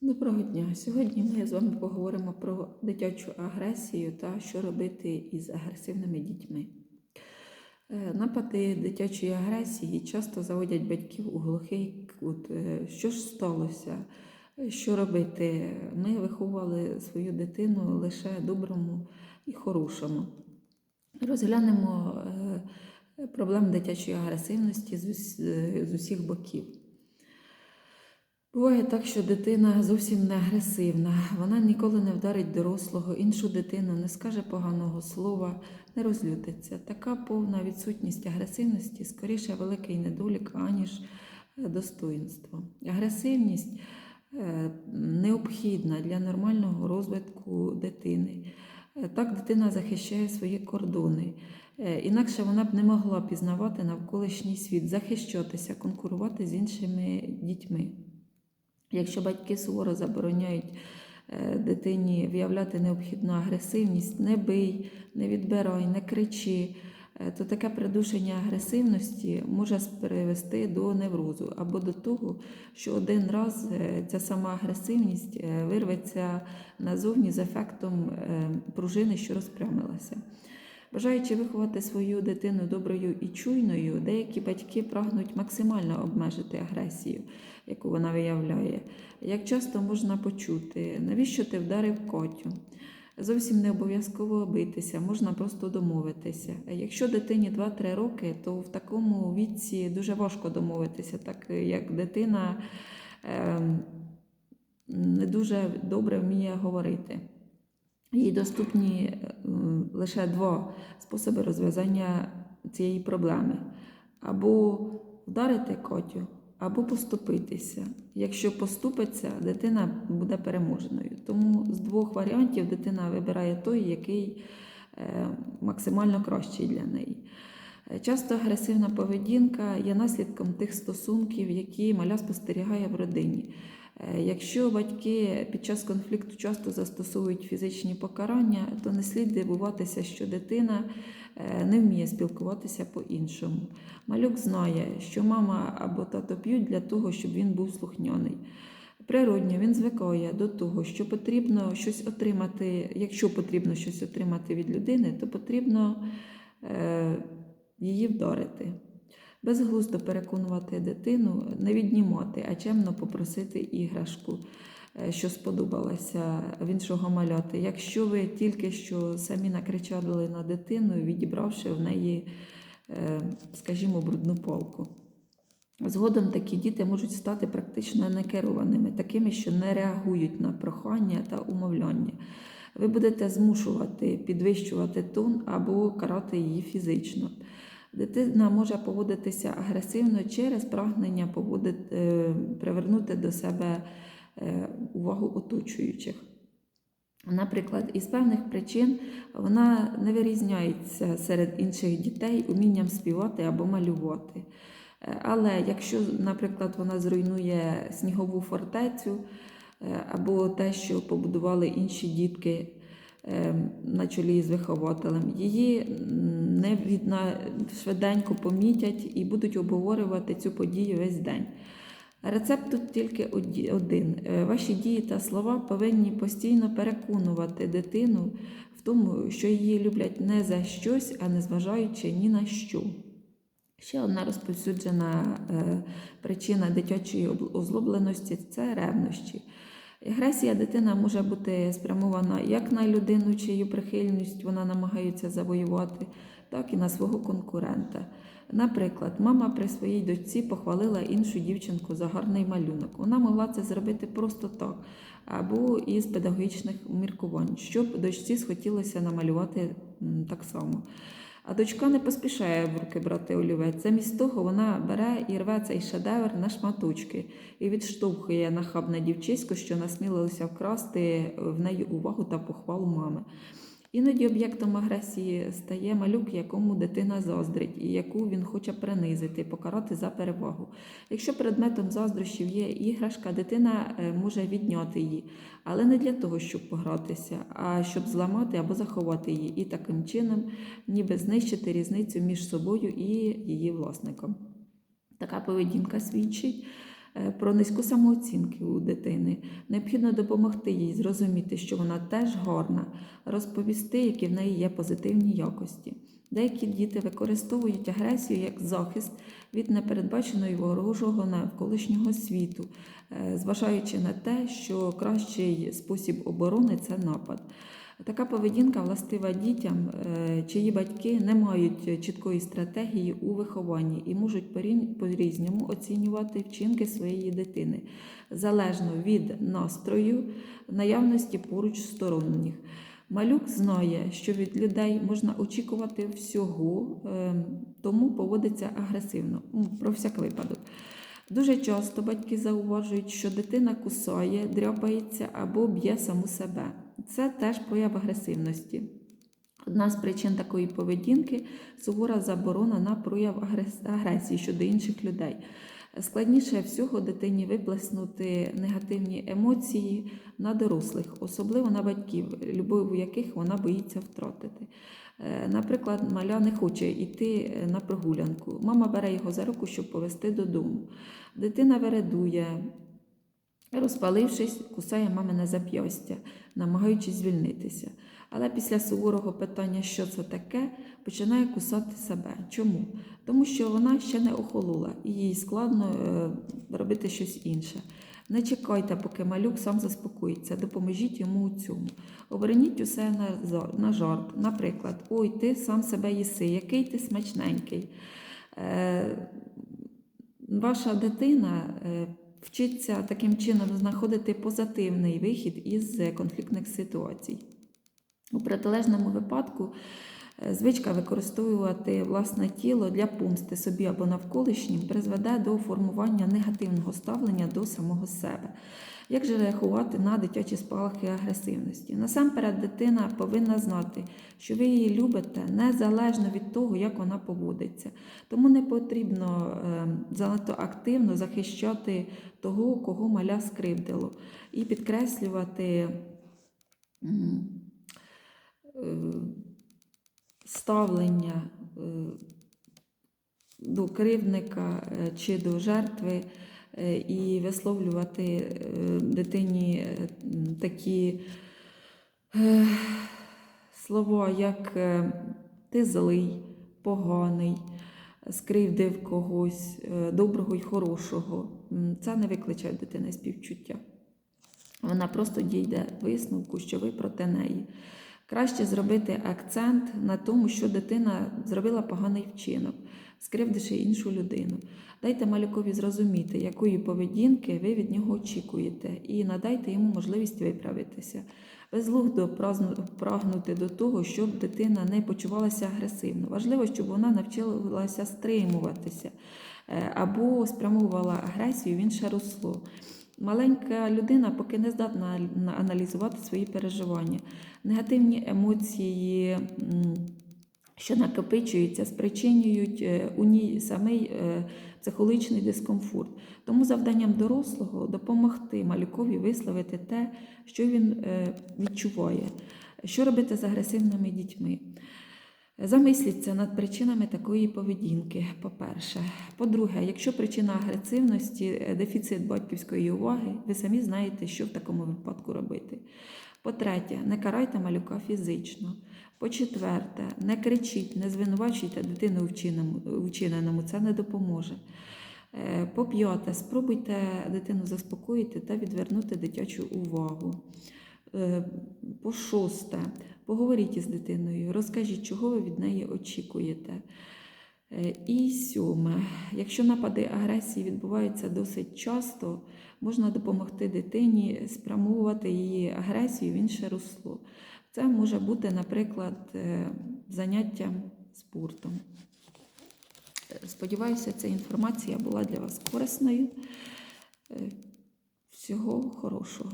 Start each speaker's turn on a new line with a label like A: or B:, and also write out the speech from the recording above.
A: Доброго дня! Сьогодні ми з вами поговоримо про дитячу агресію та що робити із агресивними дітьми. Е, Напади дитячої агресії часто заводять батьків у глухий кут. Е, Що ж сталося? Е, Що робити? Ми виховували свою дитину лише доброму і хорошому. Розглянемо е, проблем дитячої агресивності з усіх боків. Буває так, що дитина зовсім не агресивна, вона ніколи не вдарить дорослого, іншу дитину, не скаже поганого слова, не розлютиться. Така повна відсутність агресивності скоріше великий недолік, аніж е, достоїнство. Агресивність е, необхідна для нормального розвитку дитини. Е, Так дитина захищає свої кордони. Інакше вона б не могла пізнавати навколишній світ, захищатися, конкурувати з іншими дітьми. Якщо батьки суворо забороняють е, дитині виявляти необхідну агресивність, не бий, не відбирай, не кричи, е, то таке придушення агресивності може привести до неврозу або до того, що один раз е, ця сама агресивність вирветься назовні з ефектом пружини, що розпрямилася. Бажаючи виховати свою дитину доброю і чуйною, деякі батьки прагнуть максимально обмежити агресію, яку вона виявляє. Як часто можна почути, навіщо ти вдарив котю? Зовсім не обов'язково битися, можна просто домовитися. Якщо дитині 2-3 роки, то в такому віці дуже важко домовитися, так як дитина ем, не дуже добре вміє говорити. Їй доступні е, лише два способи розв'язання цієї проблеми: або вдарити котю, або поступитися. Якщо поступиться, дитина буде переможеною. Тому з двох варіантів дитина вибирає той, який е, максимально кращий для неї. Е, Часто агресивна поведінка є наслідком тих стосунків, які маля спостерігає в родині. Е, Якщо батьки під час конфлікту часто застосовують фізичні покарання, то не слід дивуватися, що дитина е, не вміє спілкуватися по-іншому. Малюк знає, що мама або тато п'ють для того, щоб він був слухняний. Природньо він звикає до того, що потрібно щось отримати. Якщо потрібно щось отримати від людини, то потрібно е, її вдарити. Безглуздо переконувати дитину, не віднімати, а чемно попросити іграшку, е, що сподобалася в іншого маляти. Якщо ви тільки що самі накричали на дитину, відібравши в неї, е, скажімо, брудну палку. Згодом такі діти можуть стати практично некерованими, такими, що не реагують на прохання та умовляння. Ви будете змушувати підвищувати тон або карати її фізично. Дитина може поводитися агресивно через прагнення поводити, е, привернути до себе е, увагу оточуючих. Наприклад, із певних причин вона не вирізняється серед інших дітей умінням співати або малювати. Е, Але якщо, наприклад, вона зруйнує снігову фортецю або те, що побудували інші дітки на чолі з вихователем, її не відна, швиденько помітять і будуть обговорювати цю подію весь день. Рецепт тут тільки один. Е, Ваші дії та слова повинні постійно переконувати дитину в тому, що її люблять не за щось, а не зважаючи ні на що. Ще одна розповсюджена е, причина дитячої озлобленості це ревнощі. Агресія дитина може бути спрямована як на людину, чию прихильність вона намагається завоювати, так і на свого конкурента. Наприклад, мама при своїй дочці похвалила іншу дівчинку за гарний малюнок. Вона могла це зробити просто так, або із педагогічних міркувань, щоб дочці схотілося намалювати так само. А дочка не поспішає в руки брати олівець. Замість того вона бере і рве цей шедевр на шматочки і відштовхує нахабне дівчисько, що насмілилося вкрасти в неї увагу та похвалу мами. Іноді об'єктом агресії стає малюк, якому дитина заздрить, і яку він хоче принизити, покарати за перевагу. Якщо предметом заздрощів є іграшка, дитина е, може відняти її, але не для того, щоб погратися, а щоб зламати або заховати її, і таким чином ніби знищити різницю між собою і її власником. Така поведінка свідчить про низьку самооцінку у дитини. Необхідно допомогти їй зрозуміти, що вона теж гарна, розповісти, які в неї є позитивні якості. Деякі діти використовують агресію як захист від непередбаченого ворожого навколишнього світу, е, зважаючи на те, що кращий спосіб оборони це напад. Така поведінка властива дітям, е, чиї батьки не мають чіткої стратегії у вихованні і можуть по-різному оцінювати вчинки своєї дитини залежно від настрою, наявності поруч сторонніх. Малюк знає, що від людей можна очікувати всього, е, тому поводиться агресивно. Про всяк випадок. Дуже часто батьки зауважують, що дитина кусає, дряпається або б'є саму себе. Це теж прояв агресивності. Одна з причин такої поведінки сувора заборона на прояв агресії щодо інших людей. Складніше всього дитині виплеснути негативні емоції на дорослих, особливо на батьків, любов яких вона боїться втратити. Е, Наприклад, маля не хоче йти е, на прогулянку. Мама бере його за руку, щоб повести додому. Дитина вередує, розпалившись, кусає мамине зап'ястя, намагаючись звільнитися. Але після суворого питання, що це таке, починає кусати себе. Чому? Тому що вона ще не охолола і їй складно е, робити щось інше. Не чекайте, поки малюк сам заспокоїться, допоможіть йому у цьому. Оберніть усе на, на жарт. Наприклад, ой, ти сам себе їси, який ти смачненький. Е, ваша дитина е, вчиться таким чином знаходити позитивний вихід із е, конфліктних ситуацій. У протилежному випадку звичка використовувати власне тіло для помсти собі або навколишнім призведе до формування негативного ставлення до самого себе. Як же реагувати на дитячі спалахи агресивності? Насамперед, дитина повинна знати, що ви її любите незалежно від того, як вона поводиться. Тому не потрібно е, занадто активно захищати того, кого маля скривдило, і підкреслювати. Ставлення е, до кривдника е, чи до жертви е, і висловлювати дитині такі слова, як ти злий, поганий, скривдив когось, доброго й хорошого. Це не викличе в дитини співчуття. Вона просто дійде висновку, що ви проти неї. Краще зробити акцент на тому, що дитина зробила поганий вчинок, скривдивши іншу людину. Дайте малюкові зрозуміти, якої поведінки ви від нього очікуєте, і надайте йому можливість виправитися. Безглуздо прагнути до того, щоб дитина не почувалася агресивно. Важливо, щоб вона навчилася стримуватися е, або спрямовувала агресію в інше русло. Маленька людина поки не здатна аналізувати свої переживання. Негативні емоції, що накопичуються, спричинюють е, у ній самий е, психологічний дискомфорт. Тому завданням дорослого допомогти малюкові висловити те, що він е, відчуває, що робити з агресивними дітьми. Замисліться над причинами такої поведінки, по-перше. По-друге, якщо причина агресивності е, дефіцит батьківської уваги, ви самі знаєте, що в такому випадку робити. По-третє, не карайте малюка фізично. По-четверте, не кричіть, не звинувачуйте дитину вчиненому- це не допоможе. Е, По-п'яте, спробуйте дитину заспокоїти та відвернути дитячу увагу. Е, По-шосте, поговоріть із дитиною, розкажіть, чого ви від неї очікуєте. Е, І сьоме, якщо напади агресії відбуваються досить часто, можна допомогти дитині спрямовувати її агресію в інше русло. Це може бути, наприклад, е, заняттям спортом. Сподіваюся, ця інформація була для вас корисною. Всього хорошого.